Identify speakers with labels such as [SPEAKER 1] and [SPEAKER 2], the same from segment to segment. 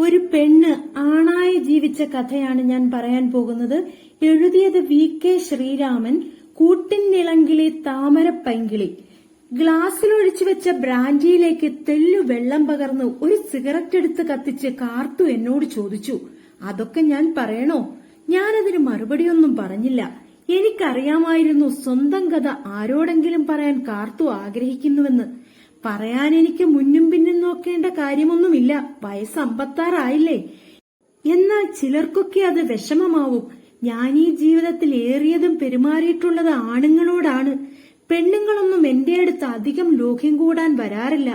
[SPEAKER 1] ഒരു പെണ്ണ് ആണായി ജീവിച്ച കഥയാണ് ഞാൻ പറയാൻ പോകുന്നത്. എഴുതിയത് വി കെ ശ്രീരാമൻ കൂട്ടിനിളങ്കിളി താമരപ്പൈങ്കിളി. ഗ്ലാസ്സിൽ ഒഴിച്ചു വെച്ച ബ്രാൻഡിയിലേക്ക് തെല്ലു വെള്ളം പകർന്നു ഒരു സിഗരറ്റ് എടുത്ത് കത്തിച്ച് കാർത്തു എന്നോട് ചോദിച്ചു. അതൊക്കെ ഞാൻ പറയണോ? ഞാനതിന് മറുപടിയൊന്നും പറഞ്ഞില്ല. എനിക്കറിയാമായിരുന്നു സ്വന്തം കഥ ആരോടെങ്കിലും പറയാൻ കാർത്തു ആഗ്രഹിക്കുന്നുവെന്ന്. പറയാൻ എനിക്ക് മുന്നും പിന്നും നോക്കേണ്ട കാര്യമൊന്നുമില്ല. വയസ്സ് അമ്പത്താറായില്ലേ എന്നാൽ ചിലർക്കൊക്കെ അത് വിഷമമാവും. ഞാൻ ഈ ജീവിതത്തിൽ ഏറിയതും പെരുമാറിയിട്ടുള്ളത് ആണുങ്ങളോടാണ്. പെണ്ണുങ്ങളൊന്നും എന്റെ അടുത്ത് അധികം ലോഹ്യം കൂടാൻ വരാറില്ല.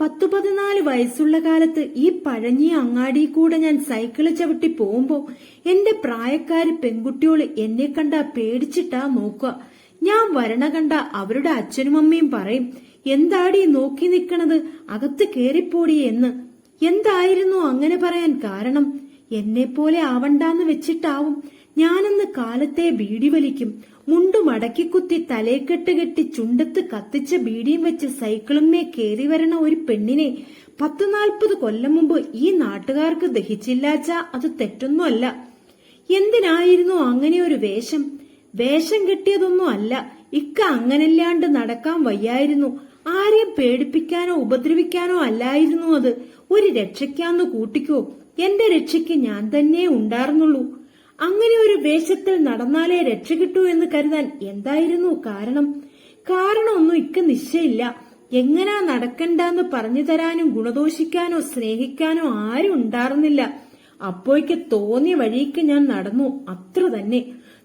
[SPEAKER 1] പത്തു പതിനാല് വയസ്സുള്ള കാലത്ത് ഈ പഴഞ്ഞിയ അങ്ങാടി കൂടെ ഞാൻ സൈക്കിൾ ചവിട്ടി പോകുമ്പോ എന്റെ പ്രായക്കാര് പെൺകുട്ടിയോൾ എന്നെ കണ്ടാ പേടിച്ചിട്ടാ നോക്കുക. ഞാൻ വരണ കണ്ട അവരുടെ അച്ഛനും അമ്മയും പറയും എന്താടി നോക്കി നിൽക്കണത്? അകത്ത് കേറിപ്പോടി എന്ന്. എന്തായിരുന്നു അങ്ങനെ പറയാൻ കാരണം? എന്നെ പോലെ ആവണ്ടാന്ന് വെച്ചിട്ടാവും. ഞാനന്ന് കാലത്തെ ബീഡി വലിക്കും. മുണ്ടു മടക്കിക്കുത്തി തലേക്കെട്ട് കെട്ടി ചുണ്ടത്ത് കത്തിച്ച ബീഡിയും വെച്ച് സൈക്കിളുമേ കേറി വരണ ഒരു പെണ്ണിനെ. പത്ത് നാൽപ്പത് കൊല്ലം മുമ്പ് ഈ നാട്ടുകാർക്ക് ദഹിച്ചില്ലാച്ച അത് തെറ്റൊന്നുമല്ല. എന്തിനായിരുന്നു അങ്ങനെ ഒരു വേഷം? വേഷം കെട്ടിയതൊന്നും അല്ല. ഇക്ക അങ്ങനല്ലാണ്ട് നടക്കാൻ വയ്യായിരുന്നു. ആരെയും പേടിപ്പിക്കാനോ ഉപദ്രവിക്കാനോ അല്ലായിരുന്നു അത്. ഒരു രക്ഷയ്ക്കാന്ന് കൂട്ടിക്കോ. എന്റെ രക്ഷയ്ക്ക് ഞാൻ തന്നെ ഉണ്ടായിരുന്നുള്ളൂ അങ്ങനെ ഒരു വേഷത്തിൽ നടന്നാലേ രക്ഷ കിട്ടൂ എന്ന് കരുതാൻ എന്തായിരുന്നു കാരണം? കാരണമൊന്നും ഇക്ക നിശ്ചയില്ല എങ്ങനാ നടക്കണ്ടെന്ന് പറഞ്ഞു തരാനും ഗുണദോഷിക്കാനോ സ്നേഹിക്കാനോ ആരും ഉണ്ടായിരുന്നില്ല അപ്പോയ്ക്ക് തോന്നിയ വഴിക്ക് ഞാൻ നടന്നു. അത്ര തന്നെ.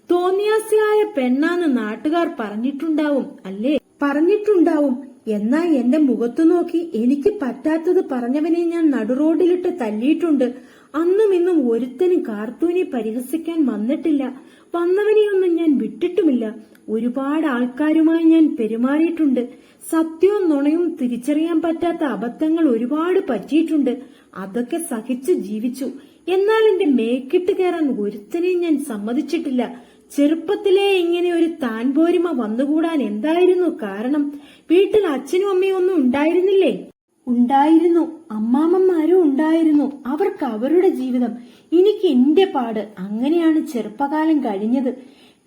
[SPEAKER 1] തോന്നിയാസിയായ പെണ്ണാന്ന് നാട്ടുകാർ പറഞ്ഞിട്ടുണ്ടാവും അല്ലേ? പറഞ്ഞിട്ടുണ്ടാവും. എന്നാ എന്റെ മുഖത്തു നോക്കി എനിക്ക് പറ്റാത്തത് പറഞ്ഞവനെ ഞാൻ നടുറോഡിലിട്ട് തല്ലിയിട്ടുണ്ട്. അന്നും ഇന്നും ഒരുത്തനും കാർത്തൂനെ പരിഹസിക്കാൻ വന്നിട്ടില്ല. വന്നവനെയൊന്നും ഞാൻ വിട്ടിട്ടുമില്ല. ഒരുപാട് ആൾക്കാരുമായി ഞാൻ പെരുമാറിയിട്ടുണ്ട്. സത്യവും നുണയും തിരിച്ചറിയാൻ പറ്റാത്ത അബദ്ധങ്ങൾ ഒരുപാട് പറ്റിയിട്ടുണ്ട്. അതൊക്കെ സഹിച്ചു ജീവിച്ചു. എന്നാൽ എന്റെ മേക്കിട്ട് കയറാൻ ഒരുത്തനെയും ഞാൻ സമ്മതിച്ചിട്ടില്ല. ചെറുപ്പത്തിലേ ഇങ്ങനെ ഒരു താൻപോരിമ വന്നുകൂടാൻ എന്തായിരുന്നു കാരണം? വീട്ടിൽ അച്ഛനും അമ്മയും ഒന്നും ഉണ്ടായിരുന്നില്ലേ? ഉണ്ടായിരുന്നു. അമ്മാമ്മമാരും ഉണ്ടായിരുന്നു. അവർക്ക് അവരുടെ ജീവിതം. എനിക്ക് എന്റെ പാട്. അങ്ങനെയാണ് ചെറുപ്പകാലം കഴിഞ്ഞത്.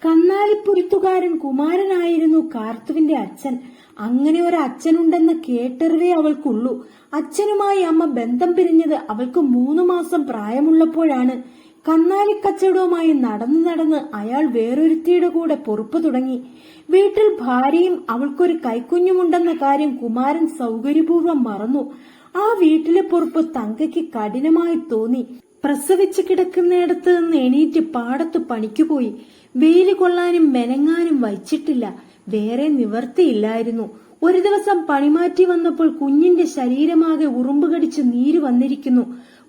[SPEAKER 1] കന്നാലിപ്പുരുത്തുകാരൻ കുമാരനായിരുന്നു കാർത്തുവിന്റെ അച്ഛൻ. അങ്ങനെ ഒരു അച്ഛനുണ്ടെന്ന കേട്ടറിവേ അവൾക്കുള്ളൂ. അച്ഛനുമായി അമ്മ ബന്ധം പിരിഞ്ഞത് അവൾക്ക് മൂന്നു മാസം പ്രായമുള്ളപ്പോഴാണ്. കന്നാലിക്കച്ചവടവുമായി നടന്നു നടന്ന് അയാൾ വേറൊരുത്തിയുടെ കൂടെ പൊറുപ്പ് തുടങ്ങി. വീട്ടിൽ ഭാര്യയും അവൾക്കൊരു കൈക്കുഞ്ഞുമുണ്ടെന്ന കാര്യം കുമാരൻ സൗകര്യപൂർവം മറന്നു. ആ വീട്ടിലെ പൊറുപ്പ് തങ്കയ്ക്ക് കഠിനമായി തോന്നി. പ്രസവിച്ച് കിടക്കുന്നിടത്ത് നിന്ന് എണീറ്റ് പാടത്ത് പണിക്കുപോയി. വെയിൽ കൊള്ളാനും മെനങ്ങാനും വച്ചിട്ടില്ല. വേറെ നിവർത്തിയില്ലായിരുന്നു. ഒരു ദിവസം പണിമാറ്റി വന്നപ്പോൾ കുഞ്ഞിന്റെ ശരീരമാകെ ഉറുമ്പ് കടിച്ച് നീര് വന്നിരിക്കുന്നു.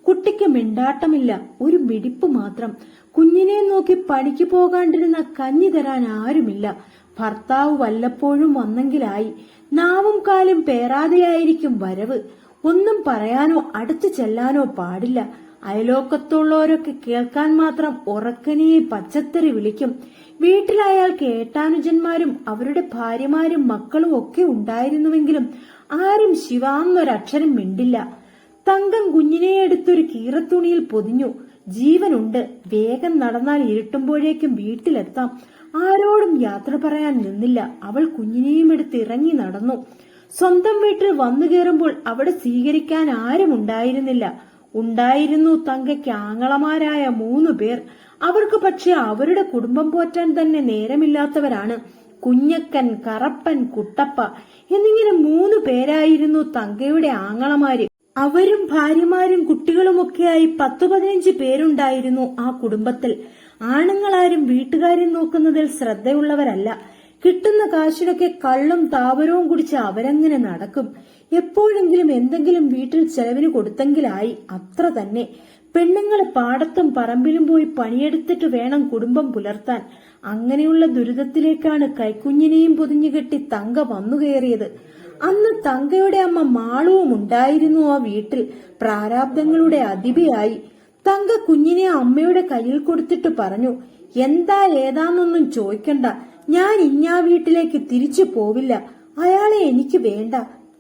[SPEAKER 1] കുട്ടിക്ക് മിണ്ടാട്ടമില്ല. ഒരു മിടിപ്പ് മാത്രം. കുഞ്ഞിനെ നോക്കി പണിക്ക് പോകാണ്ടിരുന്ന കഞ്ഞി തരാൻ ആരുമില്ല. ഭർത്താവ് വല്ലപ്പോഴും വന്നെങ്കിലായി. നാവും കാലും പേറാതെയായിരിക്കും വരവ്. ഒന്നും പറയാനോ അടുത്തു ചെല്ലാനോ പാടില്ല. അയലോക്കത്തുള്ളവരൊക്കെ കേൾക്കാൻ മാത്രം ഉറക്കനെ പച്ചത്തറി വിളിക്കും. വീട്ടിലായാൽ കേട്ടാനുജന്മാരും അവരുടെ ഭാര്യമാരും മക്കളും ഒക്കെ ഉണ്ടായിരുന്നുവെങ്കിലും ആരും ശിവാന്നൊരക്ഷരം മിണ്ടില്ല. തങ്കം കുഞ്ഞിനെ എടുത്തൊരു കീറത്തുണിയിൽ പൊതിഞ്ഞു. ജീവനുണ്ട്. വേഗം നടന്നാൽ ഇരുട്ടുമ്പോഴേക്കും വീട്ടിലെത്താം. ആരോടും യാത്ര പറയാൻ നിന്നില്ല. അവൾ കുഞ്ഞിനെയും എടുത്ത് ഇറങ്ങി നടന്നു. സ്വന്തം വീട്ടിൽ വന്നു കയറുമ്പോൾ അവിടെ സ്വീകരിക്കാൻ ആരും ഉണ്ടായിരുന്നില്ല. ഉണ്ടായിരുന്നു തങ്കയ്ക്ക് ആങ്ങളമാരായ മൂന്നു പേർ. അവർക്ക് പക്ഷെ അവരുടെ കുടുംബം പോറ്റാൻ തന്നെ നേരമില്ലാത്തവരാണ്. കുഞ്ഞക്കൻ കറപ്പൻ കുട്ടപ്പ എന്നിങ്ങനെ മൂന്നു പേരായിരുന്നു തങ്കയുടെ ആങ്ങളമാര്. അവരും ഭാര്യമാരും കുട്ടികളുമൊക്കെയായി പത്തു പതിനഞ്ച് പേരുണ്ടായിരുന്നു ആ കുടുംബത്തിൽ. ആണുങ്ങളാരും വീട്ടുകാരും നോക്കുന്നതിൽ ശ്രദ്ധയുള്ളവരല്ല. കിട്ടുന്ന കാശിനൊക്കെ കള്ളും താപരവും കുടിച്ച് അവരങ്ങനെ നടക്കും. എപ്പോഴെങ്കിലും എന്തെങ്കിലും വീട്ടിൽ ചെലവിന് കൊടുത്തെങ്കിലായി അത്ര തന്നെ. പെണ്ണുങ്ങൾ പാടത്തും പറമ്പിലും പോയി പണിയെടുത്തിട്ട് വേണം കുടുംബം പുലർത്താൻ. അങ്ങനെയുള്ള ദുരിതത്തിലേക്കാണ് കൈക്കുഞ്ഞിനെയും പൊതിഞ്ഞുകെട്ടി തങ്ക വന്നു കയറിയത് അന്ന് തങ്കയുടെ അമ്മ മാളവും ഉണ്ടായിരുന്നു ആ വീട്ടിൽ. പ്രാരാബ്ദങ്ങളുടെ അതിഥിയായി. തങ്ക കുഞ്ഞിനെ അമ്മയുടെ കയ്യിൽ കൊടുത്തിട്ട് പറഞ്ഞു എന്താ ഏതാന്നൊന്നും ചോദിക്കണ്ട. ഞാൻ ഇഞ്ഞാ വീട്ടിലേക്ക് തിരിച്ചു പോവില്ല. അയാളെ എനിക്ക് വേണ്ട.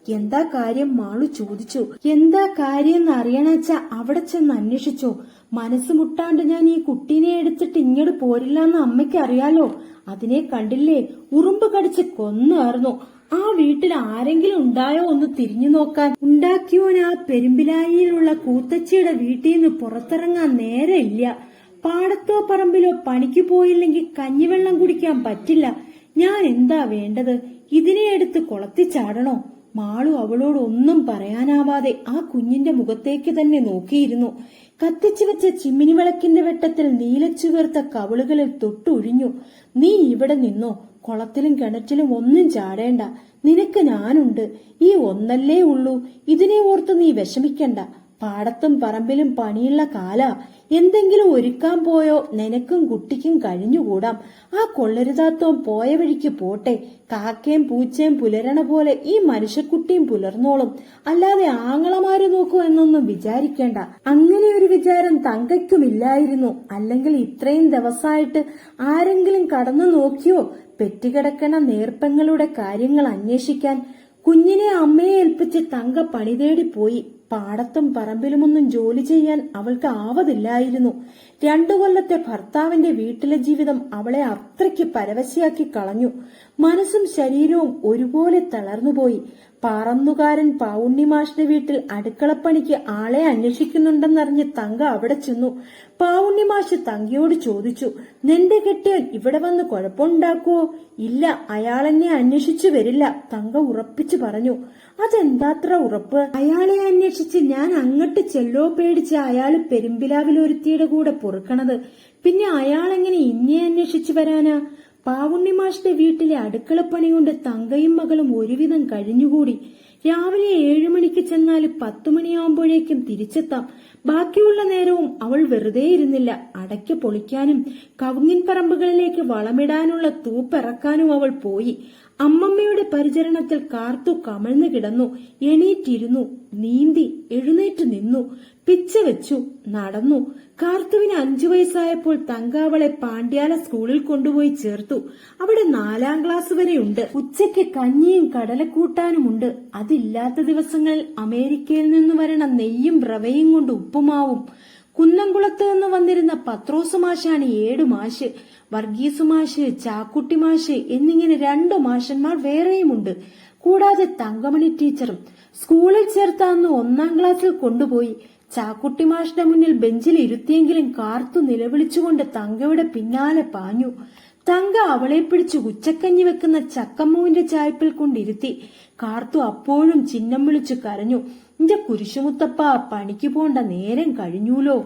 [SPEAKER 1] എന്താ കാര്യം? മാളു ചോദിച്ചു. എന്താ കാര്യം എന്ന് അറിയണച്ച അവിടെ ചെന്ന് അന്വേഷിച്ചോ. മനസ്സ് മുട്ടാണ്ട് ഞാൻ ഈ കുട്ടീനെ എടുത്തിട്ട് ഇങ്ങോട്ട് പോരില്ലെന്ന് അമ്മയ്ക്ക് അറിയാലോ. അതിനെ കണ്ടില്ലേ? ഉറുമ്പ് കടിച്ച് കൊന്നായിരുന്നു ആ വീട്ടിൽ ആരെങ്കിലും ഉണ്ടായോ ഒന്ന് തിരിഞ്ഞു നോക്കാൻ. ഉണ്ടാക്കിയോൻ ആ പെരുമ്പിലായിലുള്ള കൂത്തച്ചിയുടെ വീട്ടിൽ നിന്ന് പുറത്തിറങ്ങാൻ നേരമില്ല. പാടത്തോ പറമ്പിലോ പണിക്ക് പോയില്ലെങ്കിൽ കഞ്ഞിവെള്ളം കുടിക്കാൻ പറ്റില്ല. ഞാൻ എന്താ വേണ്ടത്? ഇതിനെ എടുത്ത് കൊളത്തി ചാടണോ? മാളു അവളോടൊന്നും പറയാനാവാതെ ആ കുഞ്ഞിന്റെ മുഖത്തേക്ക് തന്നെ നോക്കിയിരുന്നു. കത്തിച്ചു വെച്ച ചിമ്മിനി വിളക്കിന്റെ വെട്ടത്തിൽ നീലച്ചുവീർത്ത കവളുകളിൽ തൊട്ടൊഴിഞ്ഞു. നീ ഇവിടെ നിന്നോ? കുളത്തിലും കിണറ്റിലും ഒന്നും ചാടേണ്ട. നിനക്ക് ഞാനുണ്ട്. ഈ ഒന്നല്ലേ ഉള്ളൂ. ഇതിനെ ഓർത്ത് നീ വിഷമിക്കണ്ട. പാടത്തും പറമ്പിലും പണിയുള്ള കാല. എന്തെങ്കിലും ഒരുക്കാൻ പോയോ? നിനക്കും കുട്ടിക്കും കഴിഞ്ഞുകൂടാം. ആ കൊള്ളരുതാത്തവും പോയ വഴിക്ക് പോട്ടെ. കാക്കയും പൂച്ചയും പുലരണ പോലെ ഈ മനുഷ്യക്കുട്ടിയും പുലർന്നോളും. അല്ലാതെ ആങ്ങളമാര് നോക്കൂ എന്നൊന്നും വിചാരിക്കേണ്ട. അങ്ങനെ ഒരു വിചാരം തങ്കയ്ക്കുമില്ലായിരുന്നു. അല്ലെങ്കിൽ ഇത്രയും ദിവസമായിട്ട് ആരെങ്കിലും കടന്നു നോക്കിയോ? പെറ്റുകിടക്കണ നേർപ്പങ്ങളുടെ കാര്യങ്ങൾ അന്വേഷിക്കാൻ കുഞ്ഞിനെ അമ്മയെ ഏൽപ്പിച്ച് തങ്ക പണി തേടി പോയി പാടത്തും പറമ്പിലുമൊന്നും ജോലി ചെയ്യാൻ അവൾക്ക് ആവതില്ലായിരുന്നു. രണ്ടു കൊല്ലത്തെ ഭർത്താവിന്റെ വീട്ടിലെ ജീവിതം അവളെ അത്രയ്ക്ക് പരവശയാക്കി കളഞ്ഞു. മനസ്സും ശരീരവും ഒരുപോലെ തളർന്നുപോയി. പറന്നുകാരൻ പാവുണ്ണിമാഷിന്റെ വീട്ടിൽ അടുക്കളപ്പണിക്ക് ആളെ അന്വേഷിക്കുന്നുണ്ടെന്നറിഞ്ഞ് തങ്ക അവിടെ ചെന്നു. പാവുണ്ണിമാഷ് തങ്കയോട് ചോദിച്ചു നിന്റെ കെട്ടിയാൽ ഇവിടെ വന്ന് കുഴപ്പമുണ്ടാക്കുവോ? ഇല്ല അയാളെന്നെ അന്വേഷിച്ചു വരില്ല തങ്ക ഉറപ്പിച്ചു പറഞ്ഞു. അതെന്താത്ര ഉറപ്പ്? അയാളെ അന്വേഷിച്ച് ഞാൻ അങ്ങട്ട് ചെല്ലോ പേടിച്ച് അയാൾ പെരുമ്പിലാവിൽ ഒരുത്തിയുടെ കൂടെ പൊറുക്കണത്. പിന്നെ അയാളെങ്ങനെ ഇന്നെ അന്വേഷിച്ചു വരാനാ? പാവുണ്ണിമാഷിന്റെ വീട്ടിലെ അടുക്കളപ്പണി കൊണ്ട് തങ്കയും മകളും ഒരുവിധം കഴിഞ്ഞുകൂടി. രാവിലെ ഏഴു മണിക്ക് ചെന്നാൽ പത്തു മണിയാവുമ്പോഴേക്കും തിരിച്ചെത്താം. ബാക്കിയുള്ള നേരവും അവൾ വെറുതെ ഇരുന്നില്ല. അടയ്ക്ക് പൊളിക്കാനും കവുങ്ങിൻ പറമ്പുകളിലേക്ക് വളമിടാനുള്ള തൂപ്പിറക്കാനും അവൾ പോയി. അമ്മമ്മയുടെ പരിചരണത്തിൽ കാർത്തു കമഴ്ന്നു കിടന്നു എണീറ്റിരുന്നു നീന്തി എഴുന്നേറ്റ് നിന്നു പിച്ച വെച്ചു നടന്നു. കാർത്തുവിന് അഞ്ചു വയസ്സായപ്പോൾ തങ്കാവളെ പാണ്ഡ്യാല സ്കൂളിൽ കൊണ്ടുപോയി ചേർത്തു. അവിടെ നാലാം ക്ലാസ് വരെയുണ്ട്. ഉച്ചയ്ക്ക് കഞ്ഞിയും കടലക്കൂട്ടാനുമുണ്ട്. അതില്ലാത്ത ദിവസങ്ങളിൽ അമേരിക്കയിൽ നിന്ന് വരണ നെയ്യും റവയും കൊണ്ട് ഉപ്പുമാവും. കുന്നംകുളത്ത് നിന്ന് വന്നിരുന്ന പത്രോസ് മാഷാണ് ഏഴു മാഷ് വർഗീസ് മാഷ് ചാക്കുട്ടി മാഷ് എന്നിങ്ങനെ രണ്ടു മാഷന്മാർ വേറെയുമുണ്ട്. കൂടാതെ തങ്കമണി ടീച്ചറും സ്കൂളിൽ ചേർത്ത അന്ന് ഒന്നാം ക്ലാസ്സിൽ കൊണ്ടുപോയി. ചാക്കുട്ടി മാഷിന്റെ മുന്നിൽ ബെഞ്ചിൽ ഇരുത്തിയെങ്കിലും കാർത്തു നിലവിളിച്ചുകൊണ്ട് തങ്കയുടെ പിന്നാലെ പാഞ്ഞു. തങ്ക അവളെ പിടിച്ച് ഉച്ചക്കഞ്ഞി വെക്കുന്ന ചക്കമ്മുവിന്റെ ചായ്പിൽ കൊണ്ടിരുത്തി കാർത്തു അപ്പോഴും ചിഹ്നം വിളിച്ചു കരഞ്ഞു. എന്റെ കുരിശുമുത്തപ്പ പണിക്ക് പോണ്ട നേരം കഴിഞ്ഞൂലോ?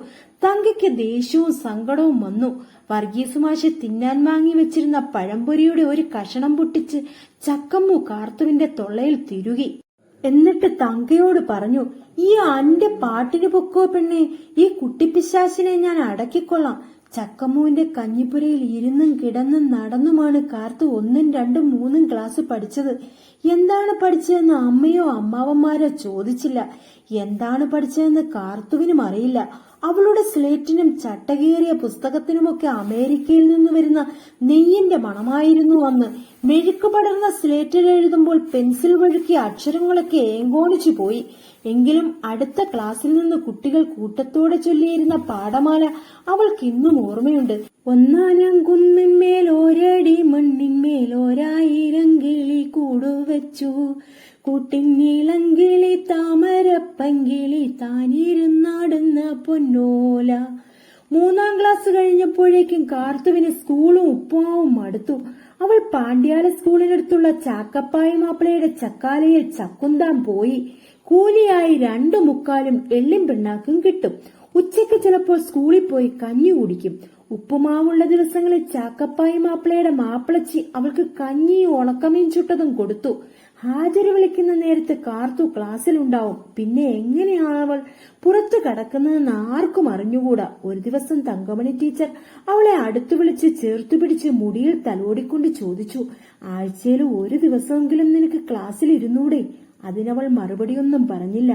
[SPEAKER 1] തങ്കയ്ക്ക് ദേഷ്യവും സങ്കടവും വന്നു. വർഗീസ് മാഷ് തിന്നാൻ വാങ്ങി വെച്ചിരുന്ന പഴംപൊരിയുടെ ഒരു കഷണം പൊട്ടിച്ച് ചക്കമ്മു കാർത്തുവിന്റെ തൊള്ളയിൽ തിരുകി. എന്നിട്ട് തങ്കയോട് പറഞ്ഞു ഈ അന്റെ പാട്ടിന് പൊക്കോ പെണ്ണെ? ഈ കുട്ടിപ്പിശാശിനെ ഞാൻ അടക്കിക്കൊള്ളാം. ചക്കമ്മുവിന്റെ കഞ്ഞിപ്പുരയിൽ ഇരുന്നും കിടന്നും നടന്നുമാണ് കാർത്തു ഒന്നും രണ്ടും മൂന്നും ക്ലാസ് പഠിച്ചത്. എന്താണ് പഠിച്ചതെന്ന് അമ്മയോ അമ്മാവന്മാരോ ചോദിച്ചില്ല. എന്താണ് പഠിച്ചതെന്ന് കാർത്തുവിനും അറിയില്ല. അവളുടെ സ്ലേറ്റിനും ചട്ടകേറിയ പുസ്തകത്തിനുമൊക്കെ അമേരിക്കയിൽ നിന്ന് വരുന്ന നെയ്യിന്റെ മണമായിരുന്നു അന്ന്. മെഴുക്ക് പടർന്ന സ്ലേറ്റിൽ എഴുതുമ്പോൾ പെൻസിൽ വഴുക്കിയ അക്ഷരങ്ങളൊക്കെ ഏങ്കോണിച്ചു പോയി. എങ്കിലും അടുത്ത ക്ലാസ്സിൽ നിന്ന് കുട്ടികൾ കൂട്ടത്തോടെ ചൊല്ലിയിരുന്ന പാഠമാല അവൾക്ക് ഇന്നും ഓർമ്മയുണ്ട്. ഒന്നാനാം കുന്നിന്മേൽ ഒരടി മണ്ണിന്മേൽ കൂടുവച്ചു കൂട്ടിന്നിളങ്കിളി താമരപ്പങ്കിളി താനിരുന്നാടുന്ന പൊന്നോല. മൂന്നാം ക്ലാസ് കഴിഞ്ഞപ്പോഴേക്കും കാർത്തുവിന് സ്കൂളും ഉപ്പാവും മടുത്തു. അവൾ പാണ്ഡ്യാല സ്കൂളിനടുത്തുള്ള ചാക്കപ്പായി മാപ്പിളയുടെ ചക്കാലയിൽ ചക്കുന്താൻ പോയി. കൂലിയായി രണ്ടു മുക്കാലും എള്ളിൻ പിണ്ണാക്കും കിട്ടും. ഉച്ചയ്ക്ക് ചിലപ്പോൾ സ്കൂളിൽ പോയി കഞ്ഞി കുടിക്കും. ഉപ്പുമാവുള്ള ദിവസങ്ങളിൽ ചാക്കപ്പായി മാപ്പിളയുടെ മാപ്പിളച്ചി അവൾക്ക് കഞ്ഞിയും ഉണക്കമീൻ ചുട്ടതും കൊടുത്തു. ഹാജര് വിളിക്കുന്ന നേരത്ത് കാർത്തു ക്ലാസ്സിൽ ഉണ്ടാവും. പിന്നെ എങ്ങനെയാണ് അവൾ പുറത്തു കടക്കുന്നതെന്ന് ആർക്കും അറിഞ്ഞുകൂടാ. ഒരു ദിവസം തങ്കമണി ടീച്ചർ അവളെ അടുത്തു വിളിച്ച് ചേർത്തു പിടിച്ച് മുടിയിൽ തലോടിക്കൊണ്ട് ചോദിച്ചു ആഴ്ചയിൽ ഒരു ദിവസമെങ്കിലും നിനക്ക് ക്ലാസ്സിൽ ഇരുന്നൂടെ? അതിനവൾ മറുപടിയൊന്നും പറഞ്ഞില്ല.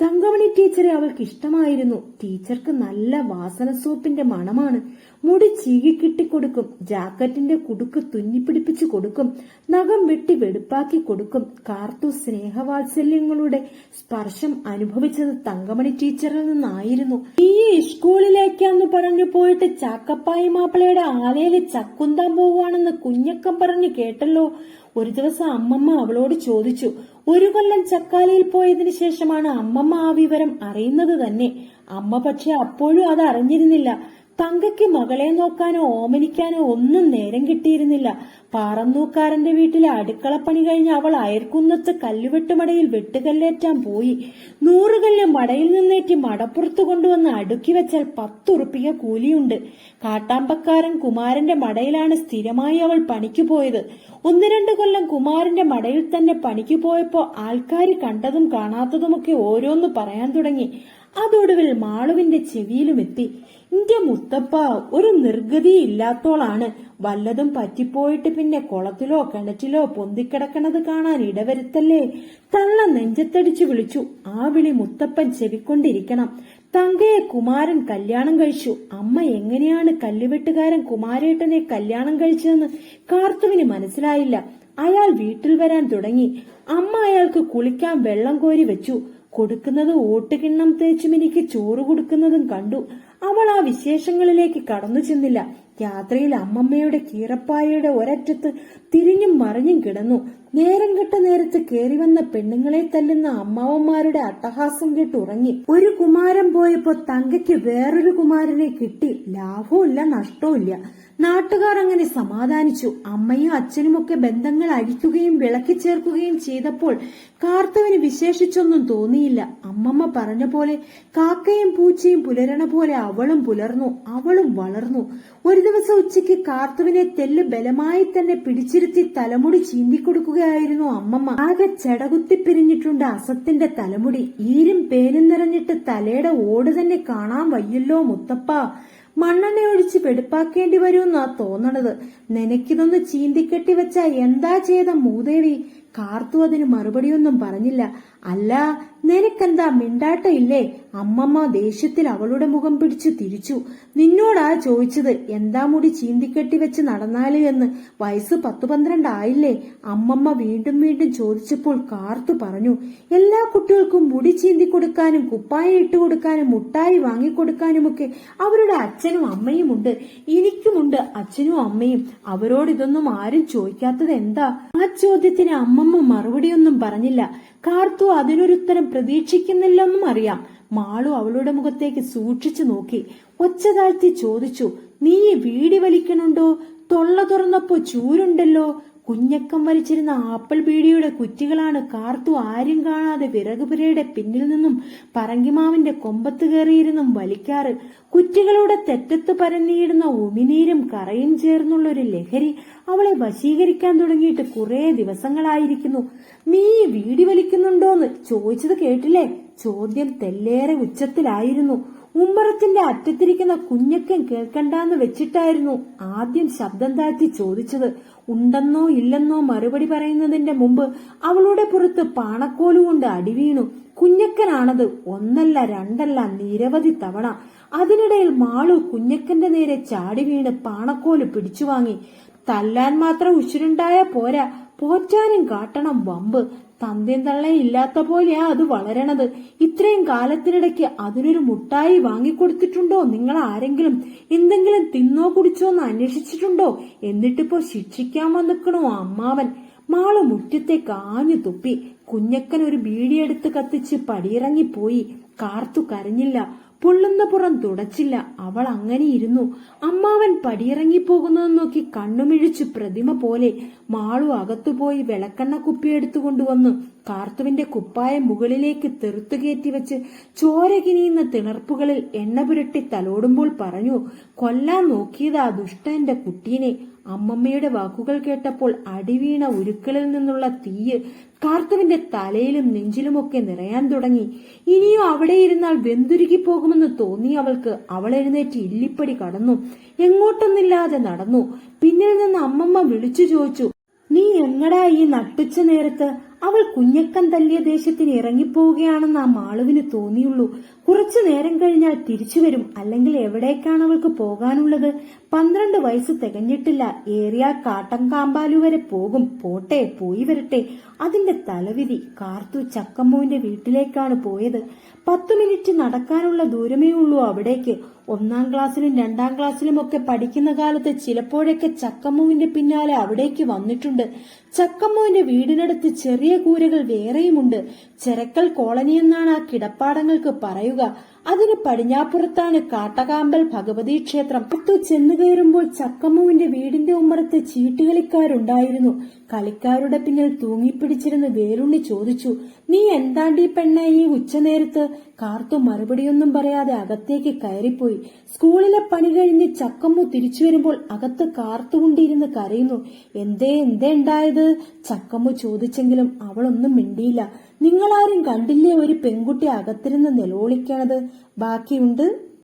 [SPEAKER 1] തങ്കമണി ടീച്ചറെ അവൾക്ക് ഇഷ്ടമായിരുന്നു. ടീച്ചർക്ക് നല്ല വാസന സോപ്പിന്റെ മണമാണ്. മുടി ചീകിക്കിട്ടിക്കൊടുക്കും ജാക്കറ്റിന്റെ കുടുക്ക് തുന്നിപ്പിടിപ്പിച്ചു കൊടുക്കും. നഖം വെട്ടി വെടുപ്പാക്കി കൊടുക്കും. കാർത്തു സ്നേഹവാത്സല്യങ്ങളുടെ സ്പർശം അനുഭവിച്ചത് തങ്കമണി ടീച്ചറിൽ നിന്നായിരുന്നു. ഈ സ്കൂളിലേക്കാന്ന് പറഞ്ഞു പോയിട്ട് ചാക്കപ്പായി മാപ്പിളയുടെ ആലയിൽ ചക്കുന്താൻ പോവുകയാണെന്ന് കുഞ്ഞക്കം പറഞ്ഞു കേട്ടല്ലോ? ഒരു ദിവസം അമ്മമ്മ അവളോട് ചോദിച്ചു. ഒരു കൊല്ലം ചക്കാലയിൽ പോയതിനു ശേഷമാണ് അമ്മമ്മ ആ വിവരം അറിയുന്നത് തന്നെ. അമ്മ പക്ഷെ അപ്പോഴും അത് അറിഞ്ഞിരുന്നില്ല തങ്കയ്ക്ക് മകളെ നോക്കാനോ ഓമനിക്കാനോ ഒന്നും നേരം കിട്ടിയിരുന്നില്ല. പാറന്നൂക്കാരന്റെ വീട്ടിലെ അടുക്കളപ്പണി കഴിഞ്ഞ് അവൾ അയർക്കുന്നത്ത് കല്ലുവെട്ടുമടയിൽ വെട്ടുകല്ലേറ്റാൻ പോയി. നൂറുകല്ല് മടയിൽ നിന്നേറ്റി മടപ്പുറത്ത് കൊണ്ടുവന്ന് അടുക്കി വെച്ചാൽ പത്തുറുപ്പിക കൂലിയുണ്ട്. കാട്ടാമ്പക്കാരൻ കുമാരന്റെ മടയിലാണ് സ്ഥിരമായി അവൾ പണിക്ക് പോയത്. ഒന്ന് രണ്ട് കൊല്ലം കുമാരന്റെ മടയിൽ തന്നെ പണിക്ക് പോയപ്പോ ആൾക്കാർ കണ്ടതും കാണാത്തതുമൊക്കെ ഓരോന്ന് പറയാൻ തുടങ്ങി. അതൊടുവിൽ മാളുവിന്റെ ചെവിയിലുമെത്തി ഇന്റെ മുത്തപ്പ ഒരു നിർഗതി ഇല്ലാത്തോളാണ് വല്ലതും പറ്റിപ്പോയിട്ട് പിന്നെ കുളത്തിലോ കിണറ്റിലോ പൊന്തിക്കിടക്കണത് കാണാൻ ഇടവരുത്തല്ലേ? തള്ള നെഞ്ചത്തടിച്ചു വിളിച്ചു. ആ വിളി മുത്തപ്പൻ ചെവിക്കൊണ്ടിരിക്കണം. തങ്കയെ കുമാരൻ കല്യാണം കഴിച്ചു. അമ്മ എങ്ങനെയാണ് കല്ലുവെട്ടുകാരൻ കുമാരേട്ടനെ കല്യാണം കഴിച്ചതെന്ന് കാർത്തുവിന് മനസ്സിലായില്ല. അയാൾ വീട്ടിൽ വരാൻ തുടങ്ങി. അമ്മ അയാൾക്ക് കുളിക്കാൻ വെള്ളം കോരി വെച്ചു. കൊടുക്കുന്നത് ഓട്ടുകിണ്ണം തേച്ചും എനിക്ക് ചോറ് കൊടുക്കുന്നതും കണ്ടു. അവൾ ആ വിശേഷങ്ങളിലേക്ക് കടന്നു ചെന്നില്ല. യാത്രയിൽ അമ്മമ്മയുടെ കീറപ്പായയുടെ ഒരറ്റത്ത് തിരിഞ്ഞും മറിഞ്ഞും കിടന്നു. നേരം കെട്ട നേരത്ത് കയറി വന്ന പെണ്ണുങ്ങളെ തല്ലുന്ന അമ്മാവന്മാരുടെ അട്ടഹാസം കേട്ട് ഉറങ്ങി. ഒരു കുമാരൻ പോയപ്പോ തങ്കയ്ക്ക് വേറൊരു കുമാരനെ കിട്ടി. ലാഭവും ഇല്ല നഷ്ടവും ഇല്ല നാട്ടുകാർ അങ്ങനെ സമാധാനിച്ചു. അമ്മയും അച്ഛനുമൊക്കെ ബന്ധങ്ങൾ അഴിക്കുകയും വിളക്കി ചേർക്കുകയും ചെയ്തപ്പോൾ കാർത്തവന് വിശേഷിച്ചൊന്നും തോന്നിയില്ല. അമ്മമ്മ പറഞ്ഞ പോലെ കാക്കയും പൂച്ചയും പുലരണ പോലെ അവളും പുലർന്നു അവളും വളർന്നു. ഒരു ദിവസം ഉച്ചയ്ക്ക് കാർത്തുവിനെ തെല്ല് ബലമായി തന്നെ പിടിച്ചിരുത്തി തലമുടി ചീന്തിക്കൊടുക്കുകയായിരുന്നു അമ്മമ്മ. ആകെ ചെടകുത്തി പിരിഞ്ഞിട്ടുണ്ട് അസത്തിന്റെ തലമുടി. ഈരും പേനും നിറഞ്ഞിട്ട് തലയുടെ ഓട് തന്നെ കാണാൻ വയ്യല്ലോ മുത്തപ്പ. മണ്ണെണ്ണ ഒഴിച്ച് വെടുപ്പാക്കേണ്ടി വരുമെന്നാ തോന്നണത്. നിനക്കിതൊന്ന് ചീന്തിക്കെട്ടി വെച്ചാ എന്താ ചെയ്ത മൂദേവി? കാർത്തു അതിന് മറുപടിയൊന്നും പറഞ്ഞില്ല. അല്ല നിനക്കെന്താ മിണ്ടാട്ട ഇല്ലേ? അമ്മമ്മ ദേഷ്യത്തിൽ അവളുടെ മുഖം പിടിച്ചു തിരിച്ചു. നിന്നോടാ ചോദിച്ചത് എന്താ മുടി ചീന്തിക്കെട്ടി വെച്ച് നടന്നാൽ എന്ന്? വയസ്സ് പത്തു പന്ത്രണ്ട് ആയില്ലേ? അമ്മമ്മ വീണ്ടും വീണ്ടും ചോദിച്ചപ്പോൾ കാർത്തു പറഞ്ഞു എല്ലാ കുട്ടികൾക്കും മുടി ചീന്തി കൊടുക്കാനും കുപ്പായം ഇട്ട് കൊടുക്കാനും മുട്ടായി വാങ്ങിക്കൊടുക്കാനുമൊക്കെ അവരുടെ അച്ഛനും അമ്മയും ഉണ്ട്. എനിക്കുമുണ്ട് അച്ഛനും അമ്മയും. അവരോട് ഇതൊന്നും ആരും ചോദിക്കാത്തത് എന്താ? ആ ചോദ്യത്തിന് അമ്മമ്മ മറുപടിയൊന്നും പറഞ്ഞില്ല. കാർത്തു അതിനൊരുത്തരം പ്രതീക്ഷിക്കുന്നില്ലെന്നും അറിയാം. മാളു അവളുടെ മുഖത്തേക്ക് സൂക്ഷിച്ചു നോക്കി. ഒച്ച താഴ്ത്തി ചോദിച്ചു നീ വീടി വലിക്കണുണ്ടോ? തൊള്ള തുറന്നപ്പോ ചൂരുണ്ടല്ലോ. കുഞ്ഞക്കം വലിച്ചിരുന്ന ആപ്പിൾ ബീഡിയുടെ കുറ്റികളാണ് കാർത്തു ആരും കാണാതെ വിറകുപുരയുടെ പിന്നിൽ നിന്നും പറങ്കിമാവിന്റെ കൊമ്പത്ത് കയറിയിരുന്നും വലിക്കാറ്. കുറ്റികളുടെ തെറ്റത്ത് പരന്നിയിടുന്ന ഉമിനീരും കറയും ചേർന്നുള്ള ഒരു ലഹരി അവളെ വശീകരിക്കാൻ തുടങ്ങിയിട്ട് കുറെ ദിവസങ്ങളായിരിക്കുന്നു. നീ വീടി വലിക്കുന്നുണ്ടോന്ന് ചോദിച്ചത് കേട്ടില്ലേ? ചോദ്യം തെല്ലേറെ ഉച്ചത്തിലായിരുന്നു. ഉമ്മറത്തിന്റെ അറ്റത്തിരിക്കുന്ന കുഞ്ഞക്കൻ കേൾക്കണ്ടെന്ന് വെച്ചിട്ടായിരുന്നു ആദ്യം ശബ്ദം താഴ്ത്തി ചോദിച്ചത്. ഉണ്ടെന്നോ ഇല്ലെന്നോ മറുപടി പറയുന്നതിന്റെ മുമ്പ് അവളുടെ പുറത്ത് പാണക്കോലുകൊണ്ട് അടിവീണു കുഞ്ഞക്കനാണത് ഒന്നല്ല രണ്ടല്ല നിരവധി തവണ. അതിനിടയിൽ മാളു കുഞ്ഞക്കന്റെ നേരെ ചാടി വീണ് പാണക്കോൽ പിടിച്ചു വാങ്ങി തല്ലാൻ മാത്രം ഉശിരുണ്ടായ പോരാ പോറ്റാനും കാട്ടണം വമ്പ്. തന്തയും തള്ളയും ഇല്ലാത്ത പോലെയാ അത് വളരണത്. ഇത്രയും കാലത്തിനിടയ്ക്ക് അതിനൊരു മുട്ടായി വാങ്ങിക്കൊടുത്തിട്ടുണ്ടോ? നിങ്ങൾ ആരെങ്കിലും എന്തെങ്കിലും തിന്നോ കുടിച്ചോ എന്ന് അന്വേഷിച്ചിട്ടുണ്ടോ? എന്നിട്ടിപ്പോ ശിക്ഷിക്കാൻ വന്നിക്കണോ അമ്മാവൻ? മാൾ മുറ്റത്തെ കാഞ്ഞു തുപ്പി. കുഞ്ഞക്കൻ ഒരു ബീഡിയെടുത്ത് കത്തിച്ച് പടിയിറങ്ങിപ്പോയി. കാർത്തു കരഞ്ഞില്ല. പൊള്ളുന്ന പുറം തുടച്ചില്ല. അവൾ അങ്ങനെ ഇരുന്നു. അമ്മാവൻ പടിയിറങ്ങിപ്പോകുന്നത് നോക്കി കണ്ണുമിഴിച്ചു പ്രതിമ പോലെ മാളു അകത്തുപോയി വിളക്കെണ്ണ കുപ്പിയെടുത്തു കൊണ്ടുവന്നു കാർത്തുവിന്റെ കുപ്പായം മുകളിലേക്ക് തെറുത്തുകയറ്റി വെച്ച് ചോരകിനിയുന്ന തിണർപ്പുകളിൽ എണ്ണ പുരട്ടി തലോടുമ്പോൾ പറഞ്ഞു കൊല്ലാൻ നോക്കിയതാ ദുഷ്ടന്റെ കുട്ടീനെ. അമ്മമ്മയുടെ വാക്കുകൾ കേട്ടപ്പോൾ അടിവീണ ഉരുക്കളിൽ നിന്നുള്ള തീയ് കാർത്തുവിന്റെ തലയിലും നെഞ്ചിലുമൊക്കെ നിറയാൻ തുടങ്ങി. ഇനിയും അവിടെ ഇരുന്നാൽ വെന്തുരുകി പോകുമെന്ന് തോന്നി അവൾക്ക്. അവൾ എഴുന്നേറ്റ് ഇല്ലിപ്പടി കടന്നു. എങ്ങോട്ടൊന്നില്ലാതെ നടന്നു. പിന്നിൽ നിന്ന് അമ്മമ്മ വിളിച്ചു ചോദിച്ചു നീ എങ്ങടാ ഈ നട്ടുച്ച നേരത്ത് അവൾ കുഞ്ഞക്കൻ തല്ലിയ ദേശത്തിന് ഇറങ്ങിപ്പോവുകയാണെന്ന് ആ മാളുവിന് തോന്നിയുള്ളൂ. കുറച്ചു നേരം കഴിഞ്ഞാൽ തിരിച്ചു വരും. അല്ലെങ്കിൽ എവിടേക്കാണ് അവൾക്ക് പോകാനുള്ളത്? പന്ത്രണ്ട് വയസ്സ് തികഞ്ഞിട്ടില്ല. ഏറിയ കാട്ടംകാമ്പാലു വരെ പോകും. പോട്ടെ പോയി വരട്ടെ. അതിന്റെ തലവിധി കാർത്തു ചക്കമ്മുവിന്റെ വീട്ടിലേക്കാണ് പോയത്. പത്തു മിനിറ്റ് നടക്കാനുള്ള ദൂരമേ ഉള്ളൂ അവിടേക്ക്. ഒന്നാം ക്ലാസ്സിലും രണ്ടാം ക്ലാസ്സിലും ഒക്കെ പഠിക്കുന്ന കാലത്ത് ചിലപ്പോഴൊക്കെ ചക്കമ്മുവിന്റെ പിന്നാലെ അവിടേക്ക് വന്നിട്ടുണ്ട്. ചക്കമ്മുവിന്റെ വീടിനടുത്ത് ചെറിയ കൂരകൾ വേറെയുമുണ്ട്. ചെരക്കൽ കോളനി എന്നാണ് ആ കിടപ്പാടങ്ങൾക്ക് പറയുക അതിന് പടിഞ്ഞാപ്പുറത്താണ് കാട്ടകാമ്പൽ ഭഗവതി ക്ഷേത്രം. അടുത്തു ചെന്നു കയറുമ്പോൾ ചക്കമ്മുവിന്റെ വീടിന്റെ ഉമ്മറത്ത് ചീട്ടുകളിക്കാരുണ്ടായിരുന്നു. കളിക്കാരുടെ പിന്നിൽ തൂങ്ങിപ്പിടിച്ചിരുന്ന് വേരുണ്ണി ചോദിച്ചു നീ എന്താണ്ട് ഈ പെണ്ണ ഈ ഉച്ചനേരത്ത്? കാർത്തു മറുപടിയൊന്നും പറയാതെ അകത്തേക്ക് കയറിപ്പോയി. സ്കൂളിലെ പണി കഴിഞ്ഞ് ചക്കമ്മു തിരിച്ചു വരുമ്പോൾ അകത്ത് കാർത്തുകൊണ്ടിരുന്ന് കരയുന്നു. എന്തേ എന്തേ ഉണ്ടായത്? ചക്കമ്മു ചോദിച്ചെങ്കിലും അവളൊന്നും മിണ്ടിയില്ല. നിങ്ങളാരും കണ്ടില്ലേ ഒരു പെൺകുട്ടി അകത്തിരുന്ന് നിലവിളിക്കണത് ബാക്കിയുണ്ട്?